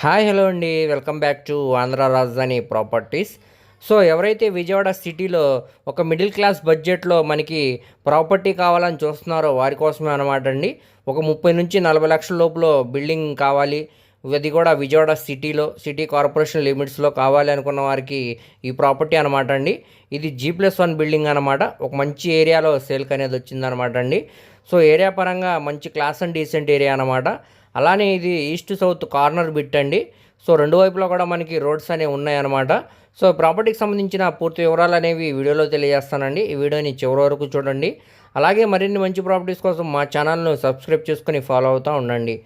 Hi hello అండి. Welcome back to Andhra Rajadhani properties. So ఎవరైతే విజయవాడ సిటీలో ఒక మిడిల్ క్లాస్ బడ్జెట్లో మనకి ప్రాపర్టీ కావాలని చూస్తున్నారో వారి కోసమే అనమాట అండి. ఒక ముప్పై నుంచి నలభై లక్షల లోపల బిల్డింగ్ కావాలి. అది కూడా విజయవాడ సిటీలో సిటీ కార్పొరేషన్ లిమిట్స్లో కావాలి అనుకున్న వారికి ఈ ప్రాపర్టీ అనమాట అండి. ఇది జీ ప్లస్ వన్ బిల్డింగ్ అనమాట ఒక మంచి ఏరియాలో సేల్కి అనేది వచ్చిందనమాట అండి. సో ఏరియా పరంగా మంచి క్లాస్ అండ్ డీసెంట్ ఏరియా అనమాట అలానే ఇది ఈస్ట్ సౌత్ కార్నర్ బిట్ అండి సో రెండు వైపులా కూడా మనకి రోడ్స్ అనేవి ఉన్నాయన్నమాట. సో ప్రాపర్టీకి సంబంధించిన పూర్తి వివరాలు అనేవి వీడియోలో తెలియజేస్తానండి. ఈ వీడియోని చివరి వరకు చూడండి. అలాగే మరిన్ని మంచి ప్రాపర్టీస్ కోసం మా ఛానల్ను సబ్స్క్రైబ్ చేసుకుని ఫాలో అవుతూ ఉండండి.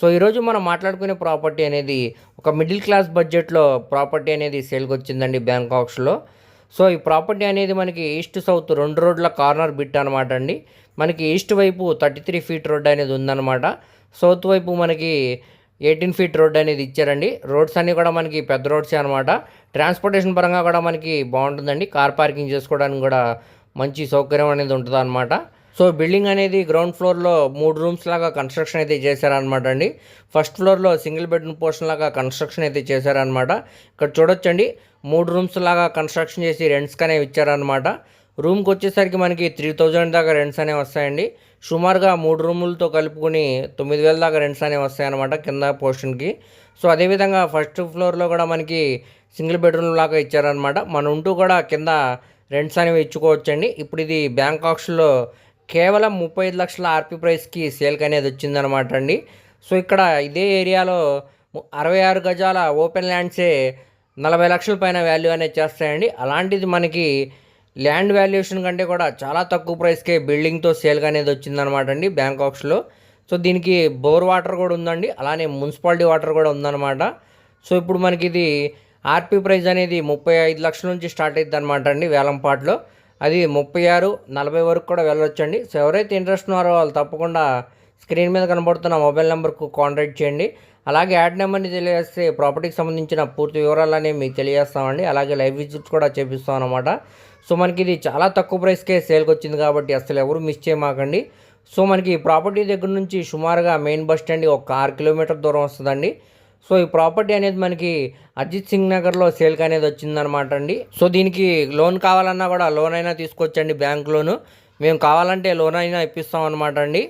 సో ఈరోజు మనం మాట్లాడుకునే ప్రాపర్టీ అనేది ఒక మిడిల్ క్లాస్ బడ్జెట్లో ప్రాపర్టీ అనేది సేల్కి వచ్చిందండి బ్యాంకాక్స్లో సో ఈ ప్రాపర్టీ అనేది మనకి ఈస్ట్ సౌత్ రెండు రోడ్ల కార్నర్ బిట్ అనమాట అండి. మనకి ఈస్ట్ వైపు థర్టీ త్రీ ఫీట్ రోడ్ అనేది ఉందన్నమాట. సౌత్ వైపు మనకి ఎయిటీన్ ఫీట్ రోడ్ అనేది ఇచ్చారండి. రోడ్స్ అన్నీ కూడా మనకి పెద్ద రోడ్సే అనమాట ట్రాన్స్పోర్టేషన్ పరంగా కూడా మనకి బాగుంటుందండి. కార్ పార్కింగ్ చేసుకోవడానికి కూడా మంచి సౌకర్యం అనేది ఉంటుంది అనమాట సో బిల్డింగ్ అనేది గ్రౌండ్ ఫ్లోర్లో మూడు రూమ్స్ లాగా కన్స్ట్రక్షన్ అయితే చేశారనమాట అండి. ఫస్ట్ ఫ్లోర్లో సింగిల్ బెడ్రూమ్ పోర్షన్ లాగా కన్స్ట్రక్షన్ అయితే చేశారనమాట ఇక్కడ చూడొచ్చండి మూడు రూమ్స్ లాగా కన్స్ట్రక్షన్ చేసి రెంట్స్కి అనేవి ఇచ్చారనమాట రూమ్కి వచ్చేసరికి మనకి త్రీ థౌజండ్ దాకా రెంట్స్ అనేవి వస్తాయండి. సుమారుగా మూడు రూములతో కలుపుకొని తొమ్మిది వేల దాకా రెంట్స్ అనేవి వస్తాయన్నమాట కింద పోర్షన్కి సో అదేవిధంగా ఫస్ట్ ఫ్లోర్లో కూడా మనకి సింగిల్ బెడ్రూమ్ లాగా ఇచ్చారనమాట మన ఉంటూ కూడా కింద రెంట్స్ అనేవి ఇచ్చుకోవచ్చండి. ఇప్పుడు ఇది బ్యాంకాక్స్లో కేవలం ముప్పై ఐదు లక్షల ఆర్పి ప్రైస్కి సేల్కి అనేది వచ్చిందనమాట అండి. సో ఇక్కడ ఇదే ఏరియాలో అరవై ఆరు గజాల ఓపెన్ ల్యాండ్సే నలభై లక్షల పైన వాల్యూ అనేది చేస్తాయండి. అలాంటిది మనకి ల్యాండ్ వాల్యుయేషన్ కంటే కూడా చాలా తక్కువ ప్రైస్కే బిల్డింగ్తో సేల్గా అనేది వచ్చిందనమాట అండి బ్యాంకాక్స్లో సో దీనికి బోర్ వాటర్ కూడా ఉందండి. అలానే మున్సిపాలిటీ వాటర్ కూడా ఉందన్నమాట. సో ఇప్పుడు మనకి ఇది ఆర్పీ ప్రైస్ అనేది ముప్పై ఐదు లక్షల నుంచి స్టార్ట్ అవుతుంది అనమాట అండి వేలంపాట్లో. అది ముప్పై ఆరు నలభై వరకు కూడా వెళ్ళొచ్చండి. సో ఎవరైతే ఇంట్రెస్ట్ ఉన్నారో వాళ్ళు తప్పకుండా స్క్రీన్ మీద కనబడుతున్న మొబైల్ నెంబర్కు కాంటాక్ట్ చేయండి. అలాగే యాడ్ నెంబర్ని తెలియజేస్తే ప్రాపర్టీకి సంబంధించిన పూర్తి వివరాలనే మీకు తెలియజేస్తామండి. అలాగే లైవ్ విజిట్స్ కూడా చేపిస్తాం అనమాట సో మనకి ఇది చాలా తక్కువ ప్రైస్కే సేల్కి వచ్చింది కాబట్టి అసలు ఎవరు మిస్ చేయమాకండి. సో మనకి ఈ ప్రాపర్టీ దగ్గర నుంచి సుమారుగా మెయిన్ బస్ స్టాండ్ ఒక ఆరు కిలోమీటర్ దూరం వస్తుందండి. సో ఈ ప్రాపర్టీ అనేది మనకి అజిత్ సింగ్ నగర్లో సేల్కి అనేది వచ్చిందనమాట అండి. సో దీనికి లోన్ కావాలన్నా కూడా లోన్ అయినా తీసుకోవచ్చండి బ్యాంక్ లోను. మేము కావాలంటే లోన్ అయినా ఇప్పిస్తాం అనమాట అండి.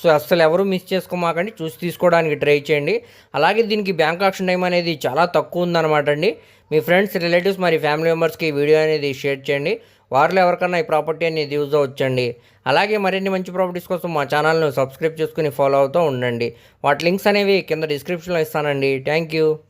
సో అస్సలు ఎవరు మిస్ చేసుకోమాకండి చూసి తీసుకోవడానికి ట్రై చేయండి. అలాగే దీనికి బ్యాంక్ ఆప్షన్ టైం అనేది చాలా తక్కువ ఉందన్నమాట అండి. మీ ఫ్రెండ్స్ రిలేటివ్స్ మరి ఫ్యామిలీ మెంబర్స్కి ఈ వీడియో అనేది షేర్ చేయండి. వారిలో ఎవరికన్నా ఈ ప్రాపర్టీ అనేది యూజ్ అవ్వచ్చండి. అలాగే మరిన్ని మంచి ప్రాపర్టీస్ కోసం మా ఛానల్ను సబ్స్క్రైబ్ చేసుకుని ఫాలో అవుతూ ఉండండి. వాటి లింక్స్ అనేవి కింద డిస్క్రిప్షన్లో ఇస్తానండి. Thank you.